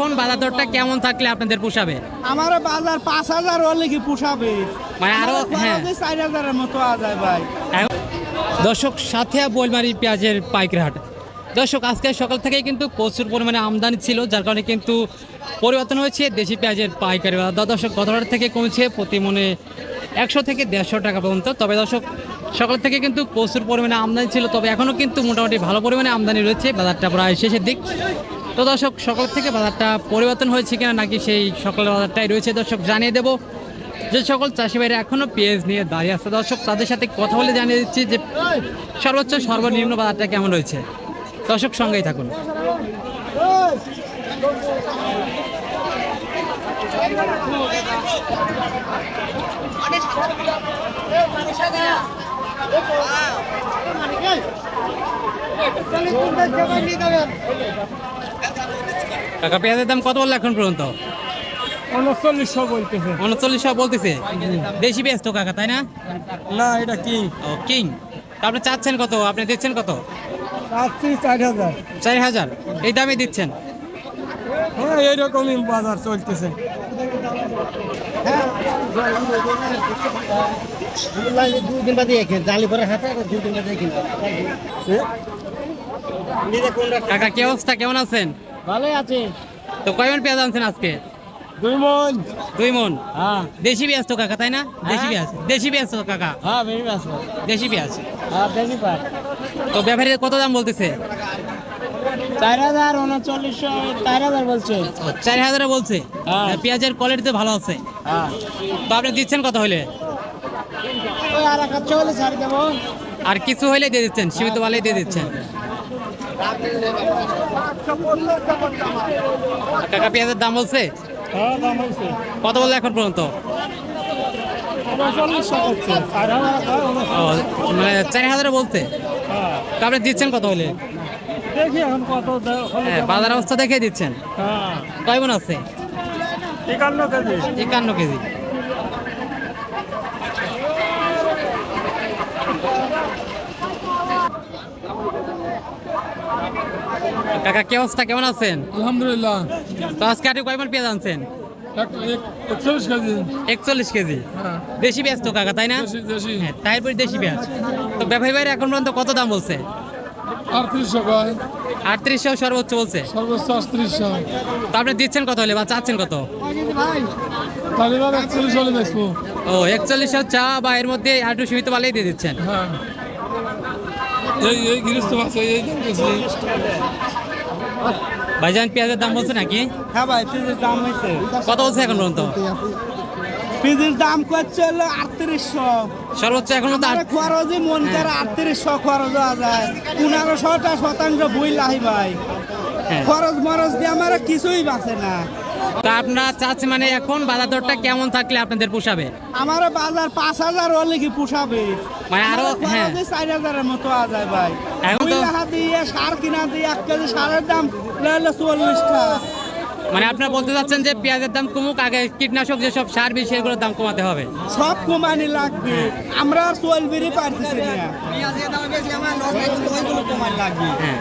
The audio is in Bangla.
এখন বাজার দরটা কেমন থাকলে আপনাদের পোষাবে? আমার বাজার পাঁচ হাজার হলে কি পুষাবে? মানে আরও হ্যাঁ। চার হাজারের মতো আ যায় ভাই। দর্শক সাথে বইলমারি পেঁয়াজের পাইকারি হাট। দর্শক আজকে সকাল থেকেই কিন্তু প্রচুর পরিমাণে আমদানি ছিল যার কারণে কিন্তু পরিবর্তন হয়েছে দেশি পেঁয়াজের পাইকারি দর্শক গতবার থেকে কমেছে প্রতি মনে একশো থেকে দেড়শো টাকা পর্যন্ত। তবে দর্শক সকাল থেকে কিন্তু প্রচুর পরিমাণে আমদানি ছিল তবে এখনও কিন্তু মোটামুটি ভালো পরিমাণে আমদানি রয়েছে। বাজারটা প্রায় শেষের দিক। তো দর্শক, সকাল থেকে বাজারটা পরিবর্তন হয়েছে কিনা নাকি সেই সকালের বাজারটাই রয়েছে, দর্শক জানিয়ে দেবো। যে সকল চাষি ভাইরা এখনও পেঁয়াজ নিয়ে দাঁড়িয়ে আছে, দর্শক তাদের সাথে কথা বলে জানিয়ে দিচ্ছি যে সর্বোচ্চ সর্বনিম্ন বাজারটা কেমন রয়েছে। দর্শক সঙ্গেই থাকুন। কাকা পেঁয়াজের দাম কত বলল এখন পর্যন্ত? উনচল্লিশশো বলতেছে। উনচল্লিশশো বলতেছে? দেশি পেঁয়াজ তো কাকা তাই না? না এটা কি। ও কিং। আপনি চাচ্ছেন কত? আপনি দিচ্ছেন কত? চাচ্ছি চার হাজার চার হাজার এই দামে দিচ্ছেন? হ্যাঁ এইরকমই বাজার চলতেছে। দুদিন বাদে জালি পরে হাতে দুদিন বাদে কাকা কি অবস্থা? কেমন আছেন? ভালোই আছে। তো পেঁয়াজ আনছেন আজকে? দুই মন। দুই মন? হ্যাঁ। দেশি পেঁয়াজ তো কাকা তাই না? দেশি পেঁয়াজ। দেশি পেঁয়াজ তো কাকা? হ্যাঁ আছে দেশি পেঁয়াজ। হ্যাঁ বেশি পাই তো কত দাম বলতেছে? চার হাজার উনচল্লিশশো চার হাজার বলছে। চার হাজারে বলছে? হ্যাঁ। পেঁয়াজের কোয়ালিটি তো ভালো আছে? হ্যাঁ। তো আপনি দিচ্ছেন কত হলে আর কিছু হলে দিয়ে দিচ্ছেন সীমিত বালাই দিয়ে দিচ্ছেন। কাকা পেঁয়াজের দাম বলছে? হ্যাঁ দাম হয়েছে কত বলল এখন পর্যন্ত? চার মানে চার হাজারে বলছে? হ্যাঁ। আপনি দিচ্ছেন কত হলে দেখি এখন কত হ্যাঁ বাজার অবস্থা দেখে দিচ্ছেন। হ্যাঁ। কয় মন আছে? একান্ন কেজি। একান্ন কেজি। কাকা কি অবস্থা? কেমন আছেন? আলহামদুলিল্লাহ। তো আজকে আটে কয় মন পেঁয়াজ আনছেন? একচল্লিশ কেজি। একচল্লিশ কেজি? হ্যাঁ। দেশি পেঁয়াজ তো কাকা তাই না? হ্যাঁ তারপরে দেশি পেঁয়াজ। তো ব্যবসায়ী ভাইরা এখন পর্যন্ত কত দাম বলছে? আটত্রিশশো কয় আটত্রিশশো সর্বোচ্চ বলছে। সর্বোচ্চ আটত্রিশশো। তো আপনি দিচ্ছেন কত হলে বা চাচ্ছেন কত? ও একচল্লিশশো চা বা এর মধ্যে একটু সীমিত বালাই দিয়ে দিচ্ছেন। হ্যাঁ। এই এই গৃহস্থ আছে এই দাম বেশি। ভাইজান পেঁয়াজের দাম বলছে নাকি? হ্যাঁ ভাই পিজির দাম হয়েছে। কত বলছে এখন পর্যন্ত? পিজির দাম করছে হলো আটত্রিশশো। সর্বোচ্চ এখন আট- খরচই মন করে আটত্রিশশো খরচ হওয়া যায়। পনেরোশোটা শতাংশ বই লাহি ভাই। হ্যাঁ। খরচ মরচ দিয়ে আমার কিছুই বাঁচে না। তা আপনারা চাচ্ছেন মানে এখন বাজার দরটা কেমন থাকলে আপনাদের পোষাবে? আমার বাজার পাঁচ হাজার হলে কি পুষাবে? মানে আরও হ্যাঁ। খরচই চার হাজারের মতো আ যায় ভাই। এখন তো- দিয়ে সার কিনা দিয়ে এক কেজি সারের দাম মানে আপনারা বলতে চাচ্ছেন যে পেঁয়াজের দাম কমুক আগে কীটনাশক যেসব সার বিষ সেগুলোর দাম কমাতে হবে? সব কমানি লাগবে। আমরা আর চলবিরই পারতেছি না। হ্যাঁ।